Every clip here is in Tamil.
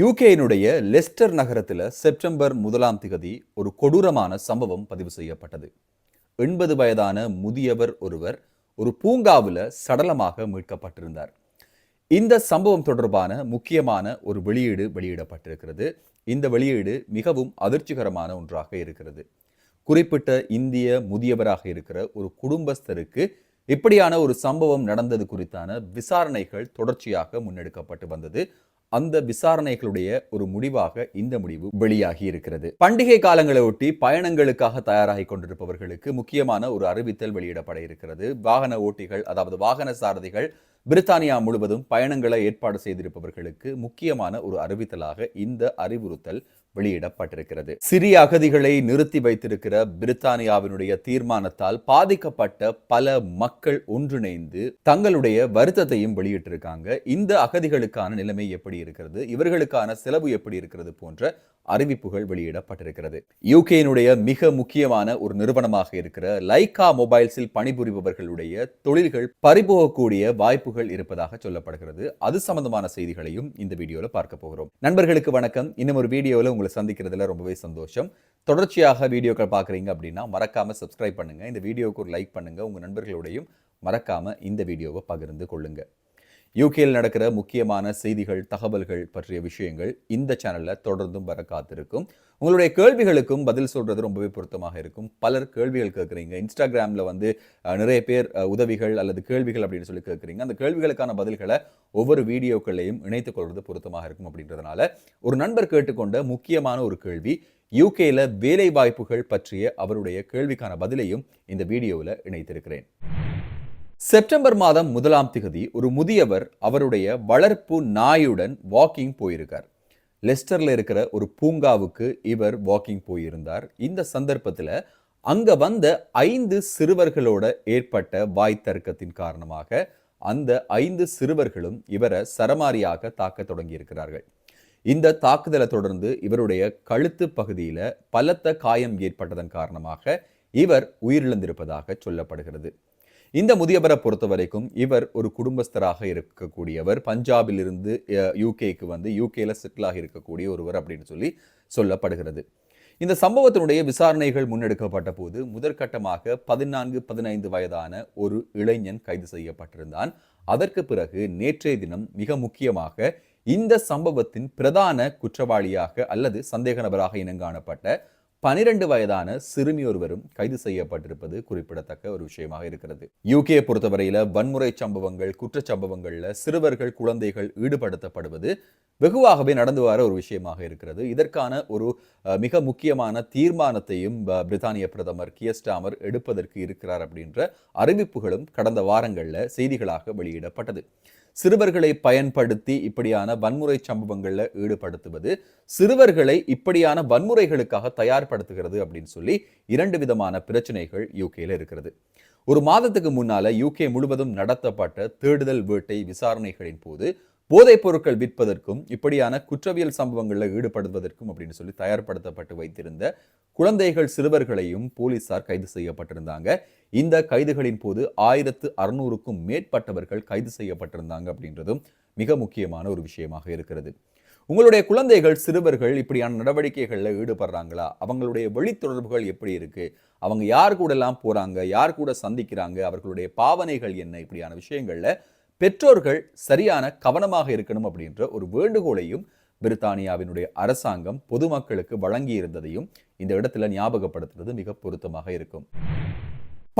யூகேயினுடைய லெஸ்டர் நகரத்தில் செப்டம்பர் முதலாம் திகதி ஒரு கொடூரமான சம்பவம் பதிவு செய்யப்பட்டது. எண்பது வயதான முதியவர் ஒருவர் ஒரு பூங்காவில் சடலமாக மீட்கப்பட்டிருந்தார். இந்த சம்பவம் தொடர்பான முக்கியமான ஒரு வெளியீடு வெளியிடப்பட்டிருக்கிறது. இந்த வெளியீடு மிகவும் அதிர்ச்சிகரமான ஒன்றாக இருக்கிறது. குறிப்பிட்ட இந்திய முதியவராக இருக்கிற ஒரு குடும்பஸ்தருக்கு இப்படியான ஒரு சம்பவம் நடந்தது குறித்தான விசாரணைகள் தொடர்ச்சியாக முன்னெடுக்கப்பட்டு வந்தது. அந்த விசாரணைகளுடைய ஒரு முடிவாக இந்த முடிவு வெளியாகி இருக்கிறது. பண்டிகை காலங்களை ஒட்டி பயணங்களுக்காக தயாராகி கொண்டிருப்பவர்களுக்கு முக்கியமான ஒரு அறிவித்தல் வெளியிடப்பட இருக்கிறது. வாகன ஓட்டிகள் அதாவது வாகன சாரதிகள் பிரித்தானியா முழுவதும் பயணங்களை ஏற்பாடு செய்திருப்பவர்களுக்கு முக்கியமான ஒரு அறிவித்தலாக இந்த அறிவுறுத்தல் வெளியிடப்பட்டிருக்கிறது. சிறிய அகதிகளை நிறுத்தி வைத்திருக்கிற பிரித்தானியாவினுடைய தீர்மானத்தால் பாதிக்கப்பட்ட பல மக்கள் ஒன்றிணைந்து தங்களுடைய வருத்தத்தையும் வெளியிட்டிருக்காங்க. இந்த அகதிகளுக்கான நிலைமை எப்படி இருக்கிறது? இவர்களுக்கான செலவு எப்படி இருக்கிறது போன்ற அறிவிப்புகள் வெளியிடப்பட்டிருக்கிறது. யூகேனுடைய மிக முக்கியமான ஒரு நிறுவனமாக இருக்கிற லைகா மொபைல்ஸில் பணிபுரிபவர்களுடைய தொழில்கள் பறிபோகக்கூடிய வாய்ப்புகள் இருப்பதாக சொல்லப்படுகிறது. அது சம்பந்தமான செய்திகளையும் இந்த வீடியோவில் பார்க்க போகிறோம். நண்பர்களுக்கு வணக்கம். இன்னும் ஒரு வீடியோவில் உங்களை சந்திக்கிறதுல ரொம்பவே சந்தோஷம். தொடர்ச்சியாக வீடியோக்கள் பார்க்குறீங்க அப்படின்னா மறக்காம சப்ஸ்கிரைப் பண்ணுங்க. இந்த வீடியோவுக்கு ஒரு லைக் பண்ணுங்க. உங்க நண்பர்களோடையும் மறக்காம இந்த வீடியோவை பகிர்ந்து கொள்ளுங்க. யூகேயில் நடக்கிற முக்கியமான செய்திகள் தகவல்கள் பற்றிய விஷயங்கள் இந்த சேனலில் தொடர்ந்தும் வர காத்திருக்கும். உங்களுடைய கேள்விகளுக்கும் பதில் சொல்றது ரொம்பவே பொருத்தமாக இருக்கும். பலர் கேள்விகள் கேட்குறீங்க. இன்ஸ்டாகிராமில் வந்து நிறைய பேர் உதவிகள் அல்லது கேள்விகள் அப்படின்னு சொல்லி கேட்குறீங்க. அந்த கேள்விகளுக்கான பதில்களை ஒவ்வொரு வீடியோக்களையும் இணைத்துக் கொள்வது பொருத்தமாக இருக்கும் அப்படின்றதுனால ஒரு நண்பர் கேட்டுக்கொண்ட முக்கியமான ஒரு கேள்வி யூகேயில் வேலை வாய்ப்புகள் பற்றிய அவருடைய கேள்விக்கான பதிலையும் இந்த வீடியோவில் இணைத்திருக்கிறேன். செப்டம்பர் மாதம் முதலாம் திகதி ஒரு முதியவர் அவருடைய வளர்ப்பு நாயுடன் வாக்கிங் போயிருக்கார். லெஸ்டர்ல இருக்கிற ஒரு பூங்காவுக்கு இவர் வாக்கிங் போயிருந்தார். இந்த சந்தர்ப்பத்தில் அங்கே வந்த ஐந்து சிறுவர்களோட ஏற்பட்ட வாய் தர்க்கத்தின் காரணமாக அந்த ஐந்து சிறுவர்களும் இவரை சரமாரியாக தாக்க தொடங்கியிருக்கிறார்கள். இந்த தாக்குதலை தொடர்ந்து இவருடைய கழுத்து பகுதியில் பலத்த காயம் ஏற்பட்டதன் காரணமாக இவர் உயிரிழந்திருப்பதாக சொல்லப்படுகிறது. இந்த முதியவரை பொறுத்த வரைக்கும் இவர் ஒரு குடும்பஸ்தராக இருக்கக்கூடியவர். பஞ்சாபில் இருந்து யூகேக்கு வந்து யூகேல செட்டிலாக இருக்கக்கூடிய ஒருவர் அப்படின்னு சொல்லி சொல்லப்படுகிறது. இந்த சம்பவத்தினுடைய விசாரணைகள் முன்னெடுக்கப்பட்ட போது முதற்கட்டமாக பதினான்கு பதினைந்து வயதான ஒரு இளைஞன் கைது செய்யப்பட்டிருந்தான். அதற்கு பிறகு நேற்றைய தினம் மிக முக்கியமாக இந்த சம்பவத்தின் பிரதான குற்றவாளியாக அல்லது சந்தேக நபராக இனங்காணப்பட்ட பனிரெண்டு வயதான சிறுமி ஒருவரும் கைது செய்யப்பட்டிருப்பது குறிப்பிடத்தக்க ஒரு விஷயமாக இருக்கிறது. யூகே பொறுத்தவரையில வன்முறை சம்பவங்கள் குற்றச்சம்பவங்கள்ல சிறுவர்கள் குழந்தைகள் ஈடுபடுத்தப்படுவது வெகுவாகவே நடந்து வர ஒரு விஷயமாக இருக்கிறது. இதற்கான ஒரு மிக முக்கியமான தீர்மானத்தையும் பிரித்தானிய பிரதமர் கியஸ்டாமர் எடுப்பதற்கு இருக்கிறார் அப்படின்ற அறிவிப்புகளும் கடந்த வாரங்களில் செய்திகளாக வெளியிடப்பட்டது. சிறுவர்களை பயன்படுத்தி இப்படியான வன்முறை சம்பவங்களில் ஈடுபடுத்துவது சிறுவர்களை இப்படியான வன்முறைகளுக்காக தயார்படுத்துகிறது அப்படின்னு சொல்லி இரண்டு விதமான பிரச்சனைகள் யூகேல இருக்கிறது. ஒரு மாதத்துக்கு முன்னால யூகே முழுவதும் நடத்தப்பட்ட தேடுதல் வேட்டை விசாரணைகளின் போது போதைப் பொருட்கள் விற்பதற்கும் இப்படியான குற்றவியல் சம்பவங்களில் ஈடுபடுவதற்கும் அப்படின்னு சொல்லி தயார்படுத்தப்பட்டு வைத்திருந்த குழந்தைகள் சிறுவர்களையும் போலீசார் கைது செய்யப்பட்டிருந்தாங்க. இந்த கைதுகளின் போது ஆயிரத்து அறுநூறுக்கும் மேற்பட்டவர்கள் கைது செய்யப்பட்டிருந்தாங்க அப்படின்றதும் மிக முக்கியமான ஒரு விஷயமாக இருக்கிறது. உங்களுடைய குழந்தைகள் சிறுவர்கள் இப்படியான நடவடிக்கைகளில் ஈடுபடுறாங்களா? அவங்களுடைய வெளித்தொடர்புகள் எப்படி இருக்கு? அவங்க யார் கூடலாம் போறாங்க? யார் கூட சந்திக்கிறாங்க? அவர்களுடைய பாவனைகள் என்ன? இப்படியான விஷயங்களில் பெற்றோர்கள் சரியான கவனமாக இருக்கணும் அப்படின்ற ஒரு வேண்டுகோளையும் பிரித்தானியாவினுடைய அரசாங்கம் பொதுமக்களுக்கு வழங்கி இருந்ததையும் இந்த இடத்துல ஞாபகப்படுத்துறது மிக பொருத்தமாக இருக்கும்.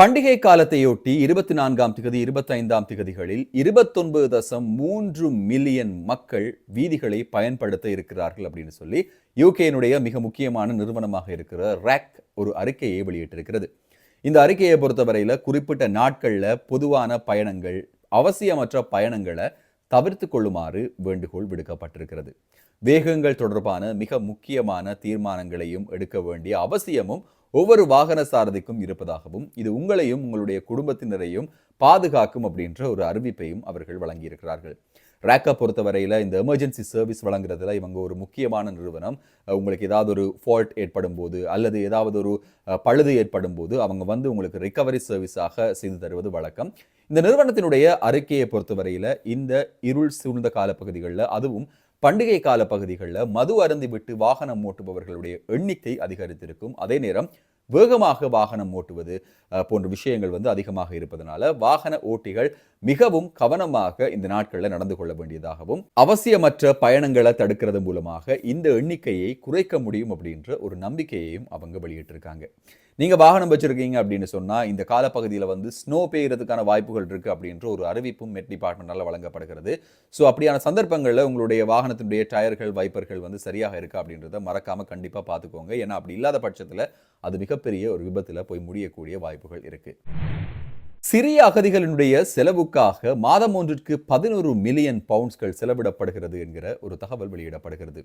பண்டிகை காலத்தையொட்டி இருபத்தி நான்காம் திகதி இருபத்தைந்தாம் திகதிகளில் இருபத்தொன்பது தசம் மூன்று மில்லியன் மக்கள் வீதிகளை பயன்படுத்த இருக்கிறார்கள் அப்படின்னு சொல்லி யூகேனுடைய மிக முக்கியமான நிறுவனமாக இருக்கிற ரேக் ஒரு அறிக்கையை வெளியிட்டிருக்கிறது. இந்த அறிக்கையை பொறுத்தவரையில குறிப்பிட்ட நாட்கள்ல பொதுவான பயணங்கள் அவசியமற்ற பயணங்களை தவிர்த்து கொள்ளுமாறு வேண்டுகோள் விடுக்கப்பட்டிருக்கிறது. வேகங்கள் தொடர்பான மிக முக்கியமான தீர்மானங்களையும் எடுக்க வேண்டிய அவசியமும் ஒவ்வொரு வாகன சாரதிக்கும் இருப்பதாகவும் இது உங்களையும் உங்களுடைய குடும்பத்தினரையும் பாதுகாக்கும் அப்படின்ற ஒரு அறிவிப்பையும் அவர்கள் வழங்கியிருக்கிறார்கள். ரேக்கை பொறுத்தவரையில் இந்த எமர்ஜென்சி சர்வீஸ் வழங்குறதுல இவங்க ஒரு முக்கியமான நிறுவனம். உங்களுக்கு ஏதாவது ஒரு ஃபால்ட் ஏற்படும் போது அல்லது ஏதாவது ஒரு பழுது ஏற்படும் போது அவங்க வந்து உங்களுக்கு ரிகவரி சர்வீஸாக செய்து தருவது வழக்கம். இந்த நிறுவனத்தினுடைய அறிக்கையை பொறுத்தவரையில் இந்த இருள் சூழ்ந்த காலப்பகுதிகளில் அதுவும் பண்டிகை கால பகுதிகளில் மது அருந்தி விட்டு வாகனம் ஓட்டுபவர்களுடைய எண்ணிக்கை அதிகரித்திருக்கும். அதே நேரம் வேகமாக வாகனம் ஓட்டுவது போன்ற விஷயங்கள் வந்து அதிகமாக இருப்பதனால வாகன ஓட்டிகள் மிகவும் கவனமாக இந்த நாட்களில் நடந்து கொள்ள வேண்டியதாகவும் அவசியமற்ற பயணங்களை தடுக்கிறது மூலமாக இந்த எண்ணிக்கையை குறைக்க முடியும் அப்படின்ற ஒரு நம்பிக்கையையும் அவங்க வெளியிட்டிருக்காங்க. நீங்கள் வாகனம் வச்சிருக்கீங்க அப்படின்னு சொன்னால் இந்த காலப்பகுதியில் வந்து ஸ்னோ பெய்கிறதுக்கான வாய்ப்புகள் இருக்குது அப்படின்ற ஒரு அறிவிப்பும் மெட் டிபார்ட்மெண்டால வழங்கப்படுகிறது. ஸோ அப்படியான சந்தர்ப்பங்களில் உங்களுடைய வாகனத்தினுடைய டயர்கள் வைப்பர்கள் வந்து சரியாக இருக்கா அப்படின்றத மறக்காமல் கண்டிப்பாக பார்த்துக்கோங்க. ஏன்னா அப்படி இல்லாத பட்சத்தில் அது மிகப்பெரிய ஒரு விபத்தில் போய் முடியக்கூடிய வாய்ப்புகள் இருக்குது சிறிய அகதிகளினுடைய செலவுக்காக மாதம் ஒன்றிற்கு பதினோரு மில்லியன் பவுண்ட்ஸ்கள் செலவிடப்படுகிறது என்கிற ஒரு தகவல் வெளியிடப்படுகிறது.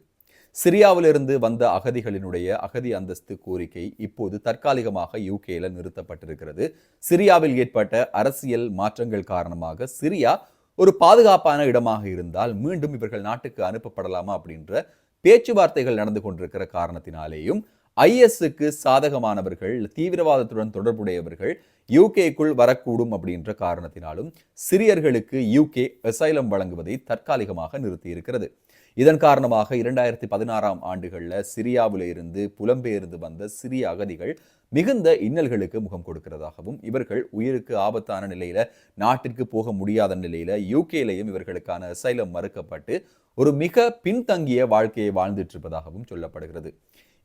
சிரியாவிலிருந்து வந்த அகதிகளினுடைய அகதி அந்தஸ்து கோரிக்கை இப்போது தற்காலிகமாக யூகேல நிறுத்தப்பட்டிருக்கிறது. சிரியாவில் ஏற்பட்ட அரசியல் மாற்றங்கள் காரணமாக சிரியா ஒரு பாதுகாப்பான இடமாக இருந்தால் மீண்டும் இவர்கள் நாட்டுக்கு அனுப்பப்படலாமா அப்படின்ற பேச்சுவார்த்தைகள் நடந்து கொண்டிருக்கிற காரணத்தினாலேயும் ஐஎஸ்க்கு சாதகமானவர்கள் தீவிரவாதத்துடன் தொடர்புடையவர்கள் யூகேக்குள் வரக்கூடும் அப்படின்ற காரணத்தினாலும் சிரியர்களுக்கு யூகே அசைலம் வழங்குவதை தற்காலிகமாக நிறுத்தியிருக்கிறது. இதன் காரணமாக இரண்டாயிரத்தி பதினாறாம் ஆண்டுகளில் சிரியாவில் இருந்து புலம்பெயர்ந்து வந்த சிரிய அகதிகள் மிகுந்த இன்னல்களுக்கு முகம் கொடுக்கிறதாகவும் இவர்கள் உயிருக்கு ஆபத்தான நிலையில நாட்டிற்கு போக முடியாத நிலையில யூகேலையும் இவர்களுக்கான அசைலம் மறுக்கப்பட்டு ஒரு மிக பின்தங்கிய வாழ்க்கையை வாழ்ந்துட்டு இருப்பதாகவும் சொல்லப்படுகிறது.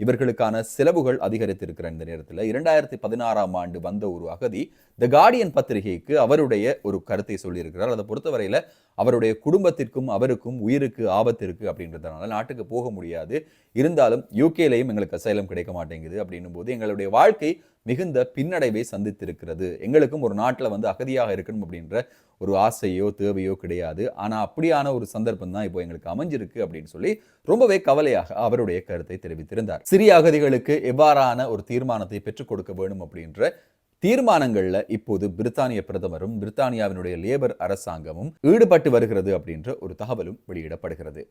இவர்களுக்கான செலவுகள் அதிகரித்திருக்கிற இந்த நேரத்தில் இரண்டாயிரத்தி பதினாறாம் ஆண்டு வந்த ஒரு அகதி த கார்டியன் பத்திரிகைக்கு அவருடைய ஒரு கருத்தை சொல்லியிருக்கிறார். அதை பொறுத்தவரையில் அவருடைய குடும்பத்திற்கும் அவருக்கும் உயிருக்கு ஆபத்து இருக்குது அப்படின்றதுனால நாட்டுக்கு போக முடியாது. இருந்தாலும் யூகேலையும் எங்களுக்கு அசைலம் கிடைக்க மாட்டேங்குது அப்படின்னும் போது எங்களுடைய வாழ்க்கை மிகுந்த பின்னடைவை சந்தித்திருக்கிறது. எங்களுக்கும் ஒரு நாட்டில் வந்து அகதியாக இருக்கணும் அப்படின்ற ஒரு ஆசையோ தேவையோ கிடையாது. ஆனால் அப்படியான ஒரு சந்தர்ப்பம் தான் இப்போ எங்களுக்கு அமைஞ்சிருக்கு அப்படின்னு சொல்லி ரொம்பவே கவலையாக அவருடைய கருத்தை தெரிவித்திருந்தார். சிறிய அகதிகளுக்கு எவ்வாறான ஒரு தீர்மானத்தை பெற்றுக் கொடுக்க வேணும் அப்படின்ற தீர்மானங்கள்ல இப்போது பிரித்தானிய பிரதமரும் பிரித்தானியாவினுடைய லேபர் அரசாங்கமும் ஈடுபட்டு வருகிறது அப்படின்ற ஒரு தகவலும் வெளியிடப்படுகிறது.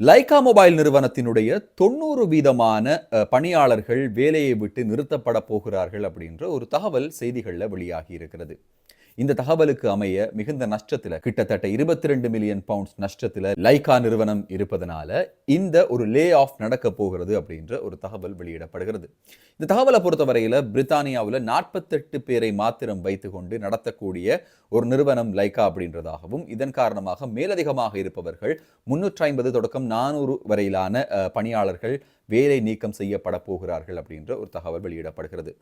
லைகா மொபைல் நிறுவனத்தினுடைய தொண்ணூறு வீதமான பணியாளர்கள் வேலையை விட்டு நிறுத்தப்பட போகிறார்கள் அப்படின்ற ஒரு தகவல் செய்திகளில் வெளியாகி இருக்கிறது. இந்த தகவலுக்கு அமைய மிகுந்த நஷ்டத்தில் கிட்டத்தட்ட இருபத்தி ரெண்டு மில்லியன் பவுண்ட்ஸ் நஷ்டத்தில் லைகா நிறுவனம் இருப்பதனால இந்த ஒரு லே ஆஃப் நடக்க போகிறது அப்படின்ற ஒரு தகவல் வெளியிடப்படுகிறது. இந்த தகவலை பொறுத்தவரையில் பிரித்தானியாவில் நாற்பத்தெட்டு பேரை மாத்திரம் வைத்துக்கொண்டு நடத்தக்கூடிய ஒரு நிறுவனம் லைகா அப்படின்றதாகவும் இதன் காரணமாக மேலதிகமாக இருப்பவர்கள் முன்னூற்றி ஐம்பது தொடக்கம் நானூறு வரையிலான பணியாளர்கள் வேலை நீக்கம் செய்யப்பட போகிறார்கள் அப்படின்ற ஒரு தகவல் வெளியிடப்படுகிறது.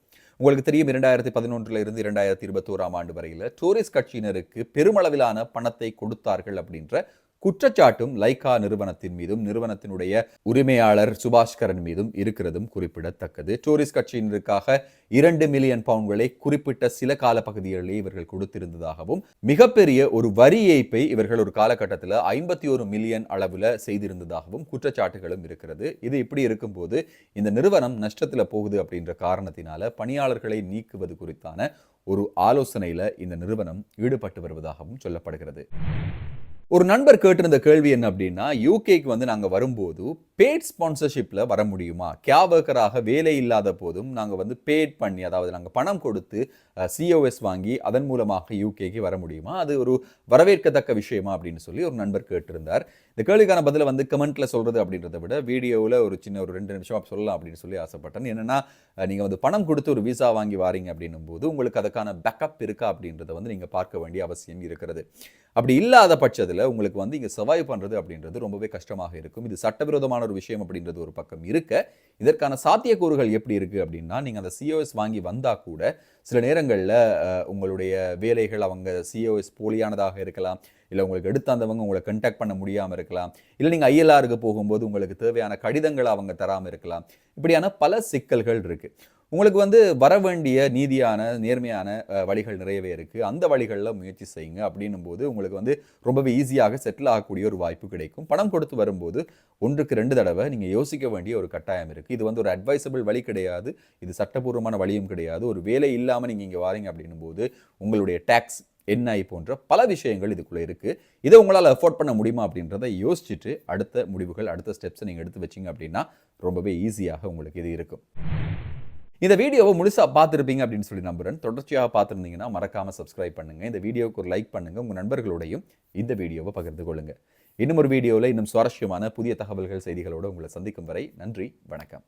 உங்களுக்கு தெரியும் இரண்டாயிரத்தி பதினொன்றுல இருந்து இரண்டாயிரத்தி இருபத்தோராம் ஆண்டு வரையில் டூரிஸ்ட் கட்சியினருக்கு பெருமளவிலான பணத்தை கொடுத்தார்கள் அப்படின்ற குற்றச்சாட்டும் லைகா நிறுவனத்தின் மீதும் நிறுவனத்தினுடைய உரிமையாளர் சுபாஷ்கரன் மீதும் இருக்கிறதும் குறிப்பிடத்தக்கது. டூரிஸ்ட் கட்சியினருக்காக இரண்டு மில்லியன் பவுண்ட்களை குறிப்பிட்ட சில கால பகுதிகளிலே இவர்கள் கொடுத்திருந்ததாகவும் மிகப்பெரிய ஒரு வரி ஏய்ப்பை இவர்கள் ஒரு காலகட்டத்தில் ஐம்பத்தி ஒரு மில்லியன் அளவில் செய்திருந்ததாகவும் குற்றச்சாட்டுகளும் இருக்கிறது. இது இப்படி இருக்கும்போது இந்த நிறுவனம் நஷ்டத்தில் போகுது அப்படின்ற காரணத்தினால பணியாளர்களை நீக்குவது குறித்தான ஒரு ஆலோசனையில் இந்த நிறுவனம் ஈடுபட்டு வருவதாகவும் சொல்லப்படுகிறது. ஒரு நண்பர் கேட்டிருந்த கேள்வி என்ன அப்படின்னா யூகேக்கு வந்து நாங்கள் வரும்போது பேட் ஸ்பான்சர்ஷிப்பில் வர முடியுமா? கே வேலை இல்லாத போதும் நாங்கள் வந்து பேட் பண்ணி அதாவது நாங்கள் பணம் கொடுத்து சிஓஎஸ் வாங்கி அதன் மூலமாக யூகேக்கு வர முடியுமா? அது ஒரு வரவேற்கத்தக்க விஷயமா அப்படின்னு சொல்லி ஒரு நண்பர் கேட்டிருந்தார். இந்த கேள்விக்கான பதிலை வந்து கமெண்ட்டில் சொல்றது அப்படின்றத விட வீடியோவில் ஒரு சின்ன ஒரு ரெண்டு நிமிஷம் சொல்லலாம் அப்படின்னு சொல்லி ஆசைப்பட்டேன். என்னென்னா நீங்கள் நீங்க வந்து பணம் கொடுத்து ஒரு விசா வாங்கி வாரீங்க அப்படின்னும் போது உங்களுக்கு அதுக்கான பேக்கப் இருக்கா அப்படின்றத வந்து நீங்கள் பார்க்க வேண்டிய அவசியம் இருக்கிறது. அப்படி இல்லாத பட்சத்தில் உங்களுக்கு வந்து இங்கே சர்வைவ் பண்ணுறது அப்படின்றது ரொம்பவே கஷ்டமாக இருக்கும். இது சட்டவிரோதமான ஒரு விஷயம் அப்படின்றது ஒரு பக்கம் இருக்க. இதற்கான சாத்தியக்கூறுகள் எப்படி இருக்குது அப்படின்னா நீங்கள் அந்த சிஓஎஸ் வாங்கி வந்தால் கூட சில நேரங்களில் உங்களுடைய வேலைகள் அவங்க சிஓஎஸ் போலியானதாக இருக்கலாம். இல்லை உங்களுக்கு எடுத்தாந்தவங்க உங்களை கண்டாக்ட் பண்ண முடியாமல் இருக்கலாம். இல்லை நீங்கள் ஐஎல்ஆருக்கு போகும்போது உங்களுக்கு தேவையான கடிதங்களை அவங்க தராமல் இருக்கலாம். இப்படியான பல சிக்கல்கள் இருக்குது உங்களுக்கு வந்து வர வேண்டிய நீதியான நேர்மையான வழிகள் நிறையவே இருக்குது அந்த வழிகளில் முயற்சி செய்யுங்க. அப்படின்னும் போது உங்களுக்கு வந்து ரொம்பவே ஈஸியாக செட்டில் ஆகக்கூடிய ஒரு வாய்ப்பு கிடைக்கும். பணம் கொடுத்து வரும்போது ஒன்றுக்கு ரெண்டு தடவை நீங்கள் யோசிக்க வேண்டிய ஒரு கட்டாயம் இருக்குது இது வந்து ஒரு அட்வைசபிள் வழி கிடையாது. இது சட்டபூர்வமான வழியும் கிடையாது. ஒரு வேலை இல்லாமல் நீங்கள் இங்கே வாரீங்க அப்படின்னும் போது உங்களுடைய டேக்ஸ் என்ஐ போன்ற பல விஷயங்கள் இதுக்குள்ளே இருக்குது இதை உங்களால் அஃபோர்ட் பண்ண முடியுமா அப்படின்றத யோசிச்சுட்டு அடுத்த முடிவுகள் அடுத்த ஸ்டெப்ஸை நீங்கள் எடுத்து வச்சீங்க அப்படின்னா ரொம்பவே ஈஸியாக உங்களுக்கு இது இருக்கும். இந்த வீடியோவை முழுசா பார்த்துருப்பீங்க அப்படின்னு சொல்லி நம்புகிறேன் தொடர்ச்சியாக பார்த்துருந்தீங்கன்னா மறக்காமல் சப்ஸ்கிரைப் பண்ணுங்க. இந்த வீடியோவுக்கு ஒரு லைக் பண்ணுங்க. உங்கள் நண்பர்களோடையும் இந்த வீடியோவை பகிர்ந்து கொள்ளுங்க. இன்னும் ஒரு வீடியோவில் இன்னும் சுவாரஸ்யமான புதிய தகவல்கள் செய்திகளோடு உங்களை சந்திக்கும் வரை நன்றி வணக்கம்.